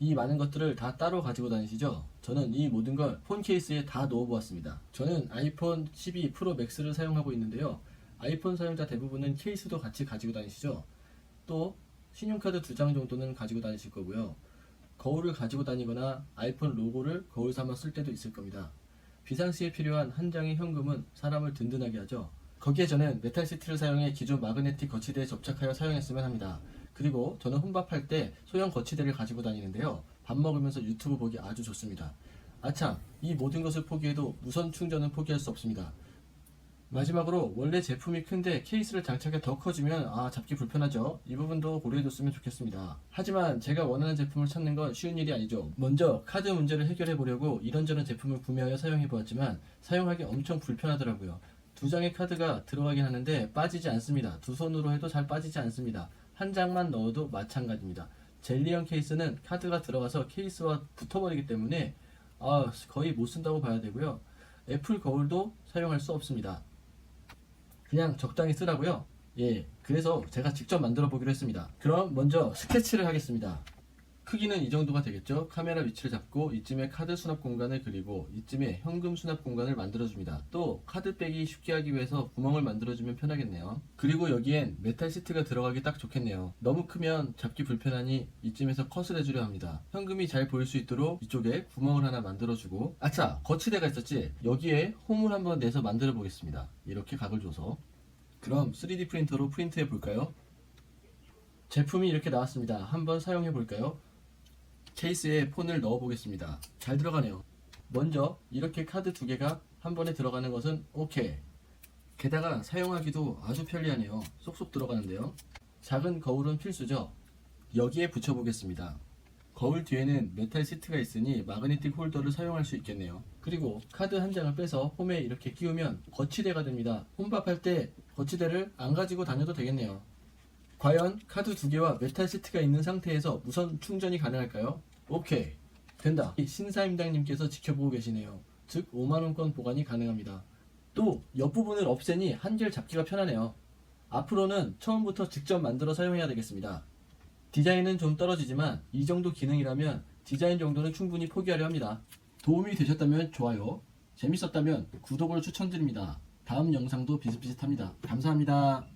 이 많은 것들을 다 따로 가지고 다니시죠? 저는 이 모든 걸 폰 케이스에 다 넣어 보았습니다. 저는 아이폰 12 프로 맥스를 사용하고 있는데요. 아이폰 사용자 대부분은 케이스도 같이 가지고 다니시죠? 또 신용카드 두 장 정도는 가지고 다니실 거고요. 거울을 가지고 다니거나 아이폰 로고를 거울 삼아 쓸 때도 있을 겁니다. 비상시에 필요한 한 장의 현금은 사람을 든든하게 하죠. 거기에 저는 메탈 시트를 사용해 기존 마그네틱 거치대에 접착하여 사용했으면 합니다. 그리고 저는 혼밥할 때 소형 거치대를 가지고 다니는데요. 밥 먹으면서 유튜브 보기 아주 좋습니다. 아참, 이 모든 것을 포기해도 무선 충전은 포기할 수 없습니다. 마지막으로 원래 제품이 큰데 케이스를 장착해 더 커지면 아 잡기 불편하죠. 이 부분도 고려해뒀으면 좋겠습니다. 하지만 제가 원하는 제품을 찾는 건 쉬운 일이 아니죠. 먼저 카드 문제를 해결해 보려고 이런저런 제품을 구매하여 사용해 보았지만 사용하기 엄청 불편하더라고요. 두 장의 카드가 들어가긴 하는데 빠지지 않습니다. 두 손으로 해도 잘 빠지지 않습니다. 한 장만 넣어도 마찬가지입니다. 젤리형 케이스는 카드가 들어가서 케이스와 붙어버리기 때문에 아, 거의 못 쓴다고 봐야 되고요. 애플 거울도 사용할 수 없습니다. 그냥 적당히 쓰라고요. 예, 그래서 제가 직접 만들어 보기로 했습니다. 그럼 먼저 스케치를 하겠습니다. 크기는 이 정도가 되겠죠. 카메라 위치를 잡고 이쯤에 카드 수납 공간을 그리고 이쯤에 현금 수납 공간을 만들어 줍니다. 또 카드 빼기 쉽게 하기 위해서 구멍을 만들어 주면 편하겠네요. 그리고 여기엔 메탈 시트가 들어가기 딱 좋겠네요. 너무 크면 잡기 불편하니 이쯤에서 컷을 해주려 합니다. 현금이 잘 보일 수 있도록 이쪽에 구멍을 하나 만들어 주고 아차 거치대가 있었지 여기에 홈을 한번 내서 만들어 보겠습니다. 이렇게 각을 줘서 그럼 3D 프린터로 프린트해 볼까요? 제품이 이렇게 나왔습니다. 한번 사용해 볼까요? 케이스에 폰을 넣어 보겠습니다. 잘 들어가네요. 먼저 이렇게 카드 두 개가 한 번에 들어가는 것은 오케이. 게다가 사용하기도 아주 편리하네요. 쏙쏙 들어가는데요. 작은 거울은 필수죠. 여기에 붙여 보겠습니다. 거울 뒤에는 메탈 시트가 있으니 마그네틱 홀더를 사용할 수 있겠네요. 그리고 카드 한 장을 빼서 홈에 이렇게 끼우면 거치대가 됩니다. 홈밥할 때 거치대를 안 가지고 다녀도 되겠네요. 과연 카드 두 개와 메탈 시트가 있는 상태에서 무선 충전이 가능할까요? 오케이. 된다. 이 신사임당님께서 지켜보고 계시네요. 즉 5만원권 보관이 가능합니다. 또 옆부분을 없애니 한결 잡기가 편하네요. 앞으로는 처음부터 직접 만들어 사용해야 되겠습니다. 디자인은 좀 떨어지지만 이 정도 기능이라면 디자인 정도는 충분히 포기하려 합니다. 도움이 되셨다면 좋아요 재밌었다면 구독을 추천드립니다. 다음 영상도 비슷비슷합니다. 감사합니다